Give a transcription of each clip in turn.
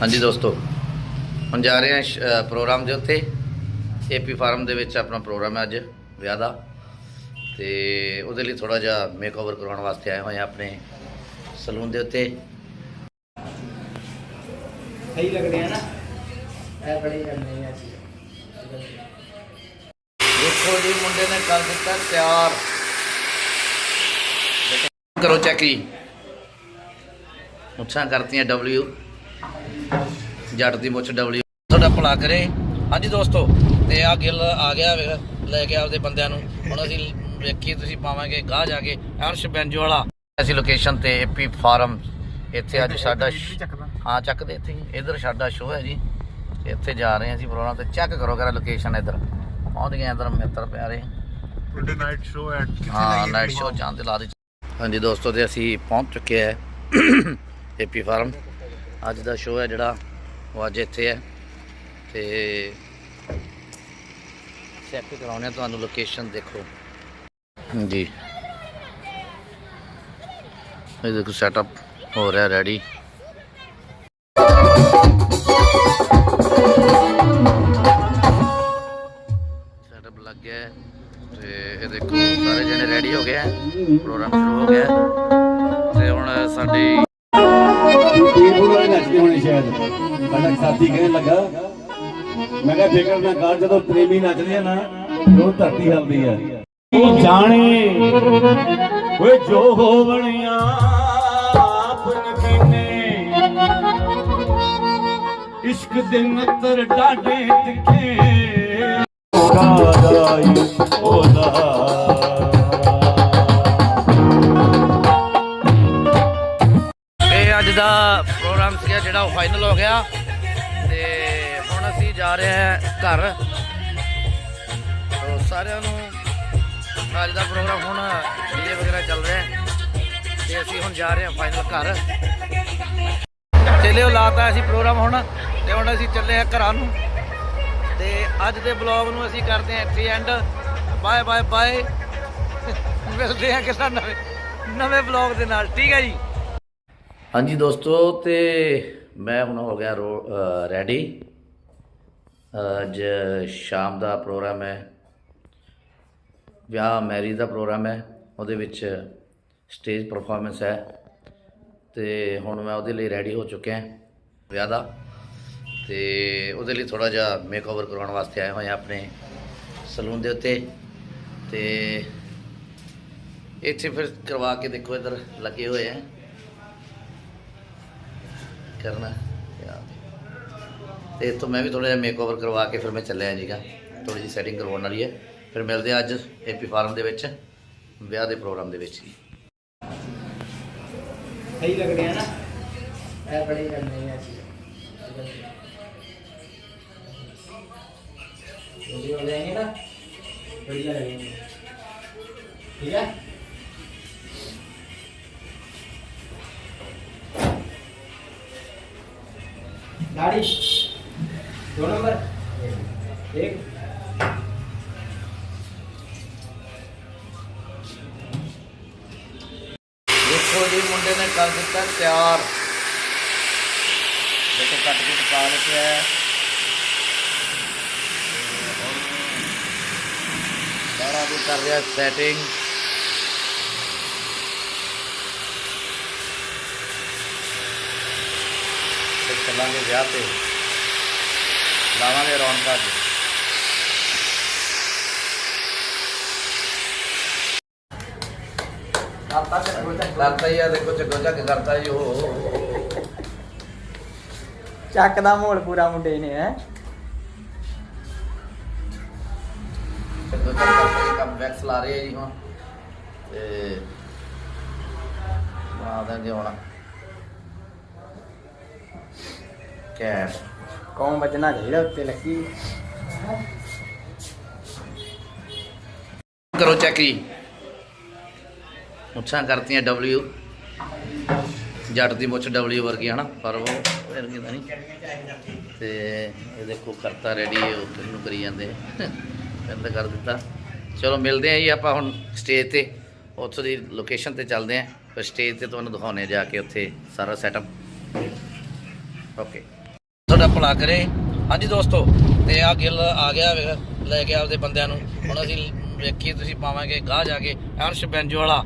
ਹਾਂਜੀ ਦੋਸਤੋ ਹੁਣ ਜਾ ਰਹੇ ਹਾਂ ਪ੍ਰੋਗਰਾਮ ਦੇ ਉੱਤੇ। ਏਪੀ ਫਾਰਮ ਦੇ ਵਿੱਚ ਆਪਣਾ ਪ੍ਰੋਗਰਾਮ ਹੈ ਅੱਜ ਵਿਆਹ ਦਾ। ਤੇ ਉਹਦੇ ਲਈ ਥੋੜਾ ਜਿਹਾ ਮੇਕਓਵਰ ਕਰਵਾਉਣ ਵਾਸਤੇ ਆਏ ਹੋਏ ਹਾਂ ਆਪਣੇ ਸਲੂਨ ਦੇ ਉੱਤੇ। ਸਹੀ ਲੱਗਦੇ ਆ ਨਾ? ਇਹ ਬੜੀ ਕਰਨੇ ਆ ਜੀ। ਦੇਖੋ ਜੀ ਮੁੰਡੇ ਨੇ ਕਰ ਦਿੱਤਾ ਤਿਆਰ। ਕਰੋ ਚੈੱਕ ਜੀ। ਮੁੱਛਾਂ ਕਰਤੀਆਂ ਡਬਲਯੂ ਜੱਟ ਦੀ ਮੁੱਛ ਡਬਲਯੂ ਤੁਹਾਡਾ ਭਲਾ ਕਰੇ। ਹਾਂਜੀ ਦੋਸਤੋ ਤੇ ਆ ਗਿੱਲ ਆ ਗਿਆ ਲੈ ਕੇ ਆਪਦੇ ਬੰਦਿਆਂ ਨੂੰ। ਹੁਣ ਅਸੀਂ ਵੇਖੀ ਤੁਸੀਂ ਪਾਵਾਂਗੇ ਗਾਹ ਜਾ ਕੇ ਅਰਸ਼ ਬੈਂਜੋ ਵਾਲਾ ਅਸੀਂ ਲੋਕੇਸ਼ਨ ਤੇ ਏਪੀ ਫਾਰਮ ਇੱਥੇ ਅੱਜ ਸਾਡਾ ਹਾਂ ਚੱਕਦੇ ਇੱਥੇ। ਇੱਧਰ ਸਾਡਾ ਸ਼ੋਅ ਹੈ ਜੀ। ਇੱਥੇ ਜਾ ਰਹੇ ਹਾਂ ਅਸੀਂ ਪ੍ਰੋਗਰਾਮ ਤੇ। ਚੈੱਕ ਕਰੋ ਕਰਾ ਲੋਕੇਸ਼ਨ ਇੱਧਰ। ਪਹੁੰਚ ਗਏ ਇੱਧਰ ਮਿੱਤਰ ਪਿਆਰੇ। ਟੁਡੇ ਨਾਈਟ ਸ਼ੋ ਐਟ ਹਾਂ ਨਾਈਟ ਸ਼ੋਅ ਚਾਂਦ ਲਾ ਦੇ ਹਾਂਜੀ ਦੋਸਤੋ ਤੇ ਅਸੀਂ ਪਹੁੰਚ ਚੁੱਕੇ ਹੈ ਏਪੀ ਫਾਰਮ ਅੱਜ ਦਾ ਸ਼ੋਅ ਹੈ ਜਿਹੜਾ, ਉਹ ਅੱਜ ਇੱਥੇ ਹੈ। ਤੇ ਚੈੱਕ ਕਰਾਉਣੇ ਆ ਤੁਹਾਨੂੰ ਲੋਕੇਸ਼ਨ ਦੇਖੋ। ਜੀ। ਇਹ ਦੇਖੋ ਸੈਟਅਪ ਹੋ ਰਿਹਾ ਰੈਡੀ ਸੈਟਅਪ ਲੱਗ ਗਿਆ ਹੈ। ਤੇ ਇਹ ਦੇਖੋ, ਸਾਰੇ ਜਣੇ ਰੈਡੀ ਹੋ ਗਏ ਪ੍ਰੋਗਰਾਮ ਸ਼ੁਰੂ ਹੋ ਗਿਆ ਹੈ। ਤੇ ਹੁਣ ਸਾਡੀ ਸ਼ਾਇਦ ਸਾਡਾ ਸਾਥੀ ਕਹਿਣ ਲੱਗਾ, ਮੈਂ ਕਿਹਾ ਫਿਕਰ ਨਾ ਕਰ ਜਦੋਂ ਪ੍ਰੇਮੀ ਨੱਚਦੇ ਆ ਨਾ ਫਿਰ ਧਰਤੀ ਹਿਲਦੀ ਆ। ਜਾਣੇ? ਓਏ ਜੋ ਹੋਵਣੀਆਂ, ਆਪਨ ਕੀਨੇ? ਇਸ਼ਕ ਦੇ ਨਤਰ ਡਾਡੇ ਤਿੱਖੇ। ਕਾਦਾਈ ਉਹਦਾ ਜਿਹੜਾ ਉਹ ਫਾਈਨਲ ਹੋ ਗਿਆ ਤੇ ਹੁਣ ਅਸੀਂ ਜਾ ਰਹੇ ਹਾਂ ਘਰ। ਤੋ ਸਾਰਿਆਂ ਨੂੰ ਅੱਜ ਦਾ ਪ੍ਰੋਗਰਾਮ ਹੁਣ ਡੀਜੇ ਵਗੈਰਾ ਚੱਲ ਰਿਹਾ ਤੇ ਅਸੀਂ ਹੁਣ ਜਾ ਰਹੇ ਹਾਂ ਫਾਈਨਲ ਘਰ। ਚਲੇ ਲਾਤਾ ਅਸੀਂ ਪ੍ਰੋਗਰਾਮ ਹੁਣ ਤੇ ਹੁਣ ਅਸੀਂ ਚੱਲੇ ਆ ਘਰਾਂ ਨੂੰ। ਤੇ ਅੱਜ ਦੇ ਬਲੌਗ ਨੂੰ ਅਸੀਂ ਕਰਦੇ ਹਾਂ ਇੱਥੇ ਐਂਡ ਬਾਏ ਬਾਏ ਬਾਏ ਮਿਲਦੇ ਹਾਂ ਕਿਸੇ ਨਵੇਂ ਨਵੇਂ ਬਲੌਗ ਦੇ ਨਾਲ। ਠੀਕ ਹੈ ਜੀ। ਹਾਂਜੀ ਦੋਸਤੋ, ਤੇ ਮੈਂ ਹੁਣ ਹੋ ਗਿਆ ਰੈਡੀ ਅੱਜ ਸ਼ਾਮ ਦਾ ਪ੍ਰੋਗਰਾਮ ਹੈ। ਵਿਆਹ ਮੈਰਿਜ ਦਾ ਪ੍ਰੋਗਰਾਮ ਹੈ। ਉਹਦੇ ਵਿੱਚ ਸਟੇਜ ਪਰਫਾਰਮੈਂਸ ਹੈ। ਤੇ ਹੁਣ ਮੈਂ ਉਹਦੇ ਲਈ ਰੈਡੀ ਹੋ ਚੁੱਕਿਆ ਵਿਆਹ ਦਾ। ਤੇ ਉਹਦੇ ਲਈ ਥੋੜਾ ਜਿਹਾ ਮੇਕਓਵਰ ਕਰਵਾਉਣ ਵਾਸਤੇ ਆਏ ਹੋਏ ਹਾਂ ਆਪਣੇ ਸਲੂਨ ਦੇ ਉੱਤੇ। ਤੇ ਇੱਥੇ ਫਿਰ ਕਰਵਾ ਕੇ ਦੇਖੋ ਇੱਧਰ ਲੱਗੇ ਹੋਏ ਆ ਕਰਨਾ ਯਾਰ ਤੇ ਇੱਥੋਂ ਮੈਂ ਵੀ ਥੋੜਾ ਜਿਹਾ ਮੇਕਓਵਰ ਕਰਵਾ ਕੇ ਫਿਰ ਮੈਂ ਚੱਲਿਆ ਜੀਗਾ ਥੋੜੀ ਜਿਹੀ ਸੈਟਿੰਗ ਕਰਵਾਉਣ ਵਾਲੀ ਹੈ ਫਿਰ ਮਿਲਦੇ ਆ ਅੱਜ ਏਪੀ ਫਾਰਮ ਦੇ ਵਿੱਚ ਵਿਆਹ ਦੇ ਪ੍ਰੋਗਰਾਮ ਦੇ ਵਿੱਚ ਹੀ ਸਹੀ ਲੱਗਦੇ ਆ ਨਾ ਇਹ ਬੜੀ ਕਰਨੇ ਆ ਜੀ जल्दी हो जाएंगे ना बढ़िया लगेंगे ठीक है गाड़ी दो नंबर एक ਦੇਖੋ ਜੀ ਮੁੰਡੇ ਨੇ ਕਰ ਦਿੱਤਾ ਤਿਆਰ ਦੇਖੋ ਕੱਟ ਕੇ ਪਾ ਲਿਆ ਹੈ ਸਾਰਾ ਵੀ ਕਰ ਰਿਹਾ ਸੈਟਿੰਗ ਚੱਲਾਂਗੇ ਵਿਆਹ ਤੇ। ਲਾਵਾਂਗੇ ਰੌਣਕਾਂ ਜੀ ਕਰਤਾ ਹੀ ਆ ਦੇਖੋ ਚੱਕੋ ਚੱਕ ਕਰਤਾ ਜੀ ਉਹ। ਚੱਕ ਦਾ ਮੋਲ ਪੂਰਾ ਮੁੰਡੇ ਨੇ ਹੈ। ਚੱਕੋ ਲਾ ਰਹੇ ਜੀ ਹੁਣ। ਤੇ ਮਾਦਾ ਜੀ ਕੈਸ਼ ਕੌਣ ਬਚਣਾ ਚਾਹੀਦਾ ਉੱਤੇ ਲੱਗੀ। ਕਰੋ ਚੈੱਕ ਜੀ। ਮੁੱਛਾਂ ਕਰਤੀਆਂ ਡਬਲਯੂ ਜੱਟ ਦੀ ਮੁੱਛ ਡਬਲਯੂ ਵਰਗੀ ਹਨਾ ਪਰ ਉਹ ਵਰਗੀ ਤਾਂ ਨਹੀਂ। ਤੇ ਇਹ ਦੇਖੋ ਕਰਤਾ ਰੈਡੀ ਉਹ ਕਿੰਨੂੰ ਕਰੀ ਜਾਂਦੇ। ਬੰਦ ਕਰ ਦਿੱਤਾ। ਚਲੋ ਮਿਲਦੇ ਆਂ ਜੀ ਆਪਾਂ ਹੁਣ ਸਟੇਜ ਤੇ। ਉੱਥੋਂ ਦੀ ਲੋਕੇਸ਼ਨ ਤੇ ਚੱਲਦੇ ਆਂ। ਫਿਰ ਸਟੇਜ ਤੇ ਤੁਹਾਨੂੰ ਦਿਖਾਉਣੇ ਜਾ ਕੇ ਉੱਥੇ ਸਾਰਾ ਸੈਟਅਪ ਓਕੇ ਭਲਾ ਕਰੇ। ਹਾਂਜੀ ਦੋਸਤੋ ਤੇ ਆ ਗਿੱਲ ਆ ਗਿਆ ਲੈ ਕੇ ਆਪਦੇ ਬੰਦਿਆਂ ਨੂੰ। ਹੁਣ ਅਸੀਂ ਵੇਖੀ ਤੁਸੀਂ ਪਾਵਾਂਗੇ ਗਾਹ ਜਾ ਕੇ ਅਰਸ਼ ਬੈਂਜੋ ਵਾਲਾ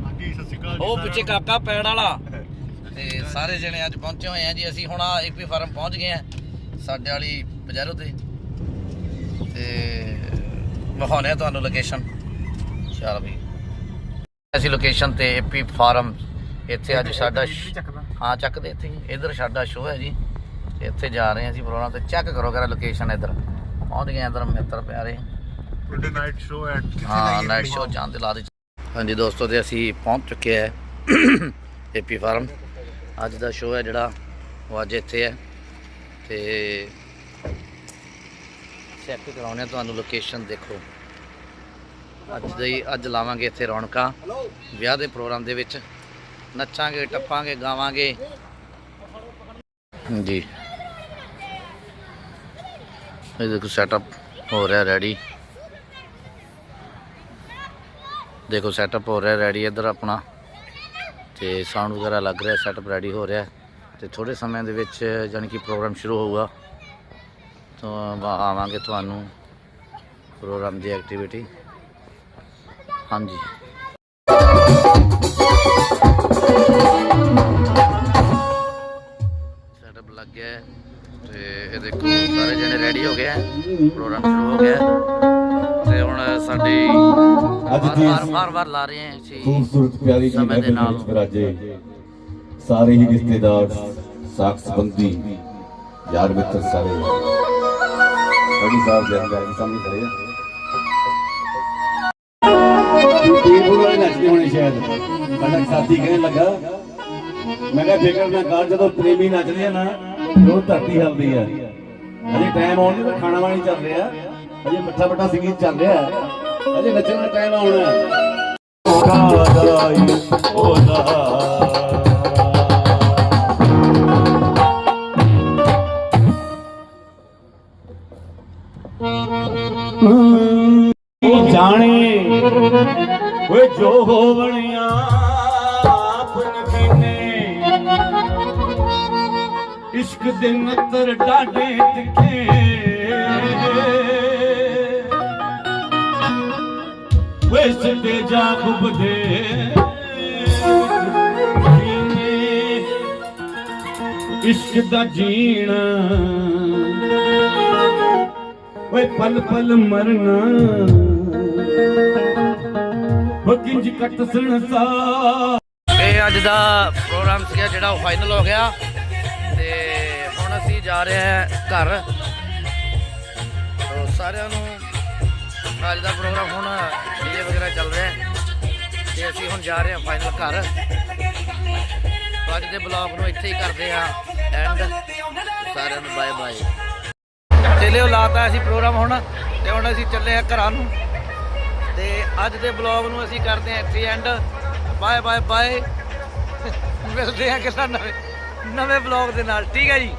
ਉਹ ਪਿੱਛੇ। ਕਾਕਾ ਪੈੜ ਵਾਲਾ। ਤੇ ਸਾਰੇ ਜਣੇ ਅੱਜ ਪਹੁੰਚੇ ਹੋਏ ਆ ਜੀ ਅਸੀਂ ਹੁਣ ਆ ਏਪੀ ਫਾਰਮ ਪਹੁੰਚ ਗਏ ਆ ਸਾਡੇ ਵਾਲੀ ਬਜ਼ਾਰੋ ਤੇ। ਤੇ ਵਿਖਾਉਂਦੇ ਆ ਤੁਹਾਨੂੰ ਲੋਕੇਸ਼ਨ ਚਲ ਵੀ। ਅਸੀਂ ਲੋਕੇਸ਼ਨ ਤੇ ਏਪੀ ਫਾਰਮ ਇੱਥੇ ਅੱਜ ਸਾਡਾ ਹਾਂ ਚੱਕਦੇ ਇੱਥੇ। ਇੱਧਰ ਸਾਡਾ ਸ਼ੋਅ ਹੈ ਜੀ। ਇੱਥੇ ਜਾ ਰਹੇ ਹਾਂ ਅਸੀਂ ਪ੍ਰੋਗਰਾਮ ਤੇ। ਚੈੱਕ ਕਰੋ ਕਰਾ ਲੋਕੇਸ਼ਨ ਇੱਧਰ। ਪਹੁੰਚ ਗਏ ਇੱਧਰ ਮਿੱਤਰ ਪਿਆਰੇ। Today night show at ਹਾਂ ਨਾਈਟ ਸ਼ੋਅ ਜਾਂਦੇ ਲਾ ਦੇ ਹਾਂਜੀ ਦੋਸਤੋ ਤੇ ਅਸੀਂ ਪਹੁੰਚ ਚੁੱਕੇ ਆ ਏਪੀ ਫਾਰਮ ਅੱਜ ਦਾ ਸ਼ੋਅ ਹੈ ਜਿਹੜਾ ਉਹ ਅੱਜ ਇੱਥੇ ਹੈ। ਤੇ ਚੈੱਕ ਕਰਾਉਣੇ ਤੁਹਾਨੂੰ ਲੋਕੇਸ਼ਨ ਦੇਖੋ। ਅੱਜ ਦੇ ਅੱਜ ਲਾਵਾਂਗੇ ਇੱਥੇ ਰੌਣਕਾਂ। ਵਿਆਹ ਦੇ ਪ੍ਰੋਗਰਾਮ ਦੇ ਵਿੱਚ। ਨੱਚਾਂਗੇ ਟੱਪਾਂਗੇ ਗਾਵਾਂਗੇ। ਜੀ ਇਹ ਦੇਖੋ ਸੈਟਅਪ ਹੋ ਰਿਹਾ ਰੈਡੀ ਦੇਖੋ ਸੈਟਅਪ ਹੋ ਰਿਹਾ ਰੈਡੀ ਇੱਧਰ ਆਪਣਾ। ਤੇ ਸਾਊਂਡ ਵਗੈਰਾ ਲੱਗ ਰਿਹਾ ਸੈਟਅਪ ਰੈਡੀ ਹੋ ਰਿਹਾ। ਤੇ ਥੋੜੇ ਸਮੇਂ ਦੇ ਵਿੱਚ ਜਾਣੀ ਕਿ ਪ੍ਰੋਗਰਾਮ ਸ਼ੁਰੂ ਹੋਊਗਾ। ਤਾਂ ਆਵਾਂਗੇ ਤੁਹਾਨੂੰ ਪ੍ਰੋਗਰਾਮ ਦੀ ਐਕਟੀਵਿਟੀ ਹਾਂਜੀ। ਪ੍ਰੋਗਰਾਮ ਸ਼ੁਰੂ ਹੋ ਗਿਆ। ਤੇ ਹੁਣ ਸਾਡੇ ਅੱਜ ਦੀ ਵਾਰ ਵਾਰ ਵਾਰ ਲਾ ਰਹੇ ਹਾਂ ਅਸੀਂ ਖੂਬਸੂਰਤ ਪਿਆਰੀ ਜਿਹੀ ਸਮੇਂ ਦੇ ਨਾਲ। ਵਿਰਾਜੇ ਸਾਰੇ ਹੀ ਰਿਸ਼ਤੇਦਾਰ ਸਾਖ ਸੰਬੰਧੀ ਯਾਰ ਮਿੱਤਰ ਸਾਰੇ। ਬੜੀ ਸਾਹਿਬ ਦੇ ਅੰਦਰ ਦੇ ਸਾਹਮਣੇ ਖੜੇ ਆ। ਟੀਪੂ ਵਾਲੇ ਨੱਚਦੇ ਹੋਣੇ ਸ਼ਾਇਦ। ਸਾਡਾ ਇੱਕ ਸਾਥੀ ਕਹਿਣ ਲੱਗਾ ਮੈਂ ਕਿਹਾ ਫਿਕਰ ਨਾ ਕਰ ਜਦੋਂ ਪ੍ਰੇਮੀ ਨੱਚਦੇ ਆ ਨਾ ਉਹ ਧਰਤੀ ਹਿਲਦੀ ਆ। ਅਜੇ ਟਾਈਮ ਆਉਣ ਦੀ ਖਾਣਾ ਵਾਣੀ ਚੱਲ ਰਿਹਾ। ਅਜੇ ਮਿੱਠਾ ਮਿੱਠਾ ਸੰਗੀਤ ਚੱਲ ਰਿਹਾ। ਅਜੇ ਨੱਚਣ ਦਾ ਟਾਈਮ ਆਉਣਾ ਹੈ। ਕਾਦਾਈ ਉਹਦਾ ਇਸ਼ਕ ਦੇ ਨਤਰ ਡਾਡੇ ਤਿੱਖੇ ਵੇ ਸਿੱਧੇ ਜਾ ਖੁਬਦੇ ਇਸ਼ਕ ਦਾ ਜੀਣਾ। ਓਏ ਪਲ ਪਲ ਮਰਨਾ। ਹੋ ਕੱਟ ਸਣਸਾ। ਇਹ ਅੱਜ ਦਾ ਪ੍ਰੋਗਰਾਮ ਸੀਗਾ ਜਿਹੜਾ ਫਾਈਨਲ ਹੋ ਗਿਆ। ਹੁਣ ਅਸੀਂ ਜਾ ਰਹੇ ਹਾਂ ਘਰ। ਤੋ ਸਾਰਿਆਂ ਨੂੰ ਅੱਜ ਦਾ ਪ੍ਰੋਗਰਾਮ ਹੁਣ ਡੀਜੇ ਵਗੈਰਾ ਚੱਲ ਰਿਹਾ ਹੈ। ਤੇ ਅਸੀਂ ਹੁਣ ਜਾ ਰਹੇ ਹਾਂ ਫਾਈਨਲ ਘਰ। ਅੱਜ ਦੇ ਬਲੌਗ ਨੂੰ ਇੱਥੇ ਹੀ ਕਰਦੇ ਹਾਂ ਐਂਡ ਸਾਰਿਆਂ ਨੂੰ ਬਾਏ ਬਾਏ ਚਲਿਓ ਲਾਤਾ ਅਸੀਂ ਪ੍ਰੋਗਰਾਮ ਹੁਣ। ਤੇ ਹੁਣ ਅਸੀਂ ਚੱਲੇ ਆ ਘਰਾਂ ਨੂੰ। ਤੇ ਅੱਜ ਦੇ ਬਲੌਗ ਨੂੰ ਅਸੀਂ ਕਰਦੇ ਹਾਂ ਇੱਥੇ ਐਂਡ ਬਾਏ ਬਾਏ ਬਾਏ ਮਿਲਦੇ ਹਾਂ ਕਿਸੇ ਨਵੇਂ ਨਵੇਂ ਬਲੌਗ ਦੇ ਨਾਲ। ਠੀਕ ਹੈ ਜੀ।